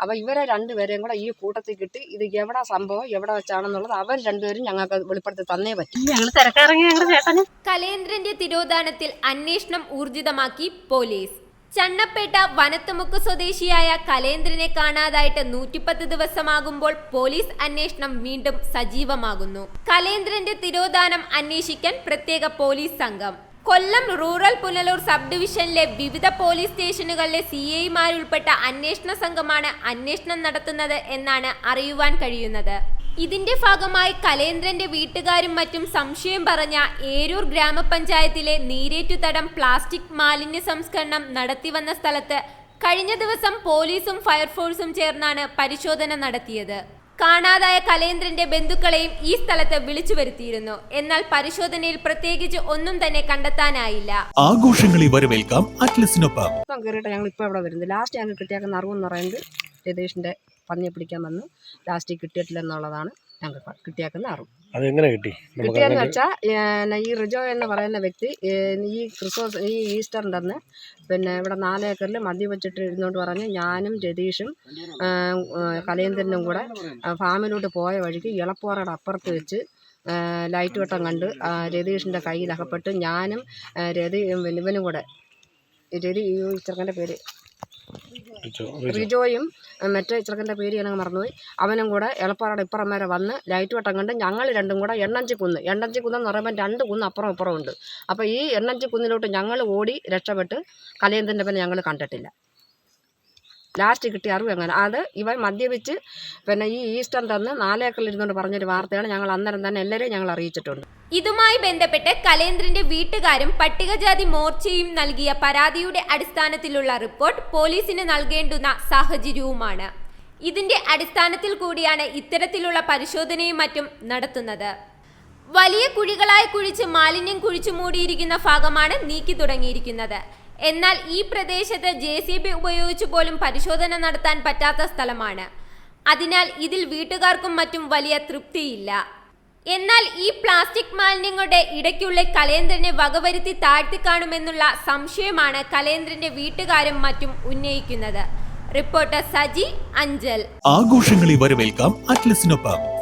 അപ്പോൾ ഇവരെ രണ്ടുപേരെയും കൂടെ ഈ കൂട്ടത്തിൽ കിട്ടി. ഇത് എവിടെ സംഭവം? എവിടെ വെച്ചാണെന്നുള്ളത് അവർ രണ്ടുപേരും ഞങ്ങൾക്ക് വെളിപ്പെടുത്തി തന്നേ പറ്റും. കലേന്ദ്രന്റെ തിരോധാനത്തിൽ അന്വേഷണം ഊർജിതമാക്കി പോലീസ്. ചണ്ണപ്പേട്ട വനത്തുമുക്ക് സ്വദേശിയായ കലേന്ദ്രനെ കാണാതായിട്ട് നൂറ്റിപ്പത്ത് ദിവസമാകുമ്പോൾ പോലീസ് അന്വേഷണം വീണ്ടും സജീവമാകുന്നു. കലേന്ദ്രന്റെ തിരോധാനം അന്വേഷിക്കാൻ പ്രത്യേക പോലീസ് സംഘം. കൊല്ലം റൂറൽ പുനലൂർ സബ് ഡിവിഷനിലെ വിവിധ പോലീസ് സ്റ്റേഷനുകളിലെ സി ഐമാരുൾപ്പെട്ട അന്വേഷണ സംഘമാണ് അന്വേഷണം നടത്തുന്നത് എന്നാണ് അറിയുവാൻ കഴിയുന്നത്. ഇതിന്റെ ഭാഗമായി കലേന്ദ്രന്റെ വീട്ടുകാരും മറ്റും സംശയം പറഞ്ഞ ഏരൂർ ഗ്രാമപഞ്ചായത്തിലെ നീരേറ്റുതടം പ്ലാസ്റ്റിക് മാലിന്യ സംസ്കരണം നടത്തിവന്ന സ്ഥലത്ത് കഴിഞ്ഞ ദിവസം പോലീസും ഫയർഫോഴ്സും ചേർന്നാണ് പരിശോധന നടത്തിയത്. കാണാതായ കലേന്ദ്രന്റെ ബന്ധുക്കളെയും ഈ സ്ഥലത്ത് വിളിച്ചു വരുത്തിയിരുന്നു. എന്നാൽ പരിശോധനയിൽ പ്രത്യേകിച്ച് ഒന്നും തന്നെ കണ്ടെത്താനായില്ല. ആഘോഷങ്ങളെ വരവേൽക്കാം അറ്റ്ലസിനൊപ്പം. ഇപ്പം കയറിയിട്ട് ഞങ്ങൾ ഇപ്പോൾ ഇവിടെ വരുന്നത്? ലാസ്റ്റ് ഞങ്ങൾ കിട്ടിയേക്കുന്ന അറിവെന്ന് പറയുന്നത് രതീഷിന്റെ പന്നിയെ പിടിക്കാൻ വന്നു ലാസ്റ്റ് കിട്ടിയിട്ടില്ല എന്നുള്ളതാണ് ഞങ്ങൾക്ക് കിട്ടിയേക്കുന്ന അറിവ് അതെങ്ങനെ കിട്ടി കിട്ടിയെന്ന് വെച്ചാൽ ഈ റിജോ എന്ന് പറയുന്ന വ്യക്തി ഈ ക്രിസ്മസ് ഈ ഈസ്റ്ററിന്റെ അന്ന് പിന്നെ ഇവിടെ നാലേക്കറിൽ മദ്യം വെച്ചിട്ട് ഇരുന്നോണ്ട് പറഞ്ഞ് ഞാനും രതീഷും ആഹ്, കലേന്ദ്രനും കൂടെ ഫാമിലോട്ട് പോയ വഴിക്ക് ഇളപ്പോറയുടെ അപ്പുറത്ത് വെച്ച് ലൈറ്റ് വെട്ടം കണ്ട് രതീഷിന്റെ കയ്യിൽ അകപ്പെട്ട് ഞാനും രതി ഇവനും കൂടെ രതി ഈ ചെറുക്കന്റെ പേര്. റിജോയും മറ്റേ ചെറുക്കന്റെ പേര് ഞാനങ്ങ് മറന്നുപോയി. അവനും കൂടെ എളപ്പാറയുടെ ഇപ്പുറം വരെ വന്ന് ലൈറ്റ് വട്ടം കണ്ട് ഞങ്ങൾ രണ്ടും കൂടെ എണ്ണഞ്ചി കുന്ന്. എണ്ണഞ്ചി കുന്ന് എന്ന് പറയുമ്പോൾ രണ്ട് കുന്ന് അപ്പുറം ഇപ്പുറം ഉണ്ട്. അപ്പോൾ ഈ എണ്ണഞ്ചി കുന്നിലോട്ട് ഞങ്ങൾ ഓടി രക്ഷപ്പെട്ട് കലയന്തിന്റെ പിന്നെ ഞങ്ങൾ കണ്ടിട്ടില്ല. ലാസ്റ്റ് കിട്ടിയ അറിവ് എങ്ങനെ? അത് ഇവൻ മദ്യപിച്ച് പിന്നെ ഈ ഈസ്റ്റർ തന്ന് നാലേക്കറിൽ ഇരുന്നുകൊണ്ട് പറഞ്ഞൊരു വാർത്തയാണ് ഞങ്ങൾ അന്നേരം തന്നെ എല്ലാവരെയും ഞങ്ങൾ അറിയിച്ചിട്ടുണ്ട്. ഇതുമായി ബന്ധപ്പെട്ട് കലേന്ദ്രന്റെ വീട്ടുകാരും പട്ടികജാതി മോർച്ചയും നൽകിയ പരാതിയുടെ അടിസ്ഥാനത്തിലുള്ള റിപ്പോർട്ട് പോലീസിന് നൽകേണ്ടുന്ന സാഹചര്യവുമാണ്. ഇതിന്റെ അടിസ്ഥാനത്തിൽ കൂടിയാണ് ഇത്തരത്തിലുള്ള പരിശോധനയും മറ്റും നടത്തുന്നത്. വലിയ കുഴികളായി കുഴിച്ച് മാലിന്യം കുഴിച്ചു മൂടിയിരിക്കുന്ന ഭാഗമാണ് നീക്കി തുടങ്ങിയിരിക്കുന്നത്. എന്നാൽ ഈ പ്രദേശത്ത് ജെ സി ബി ഉപയോഗിച്ച് പോലും പരിശോധന നടത്താൻ പറ്റാത്ത സ്ഥലമാണ്. അതിനാൽ ഇതിൽ വീട്ടുകാർക്കും മറ്റും വലിയ തൃപ്തിയില്ല. എന്നാൽ ഈ പ്ലാസ്റ്റിക് മാലിന്യങ്ങളുടെ ഇടയ്ക്കുള്ളിൽ കലേന്ദ്രനെ വകവരുത്തി താഴ്ത്തിക്കാണുമെന്നുള്ള സംശയമാണ് കലേന്ദ്രന്റെ വീട്ടുകാരും മറ്റും ഉന്നയിക്കുന്നത്. റിപ്പോർട്ടർ സജി അഞ്ചൽ. ആഘോഷങ്ങളെ വരവേൽക്കാം അറ്റ്ലസിനൊപ്പം.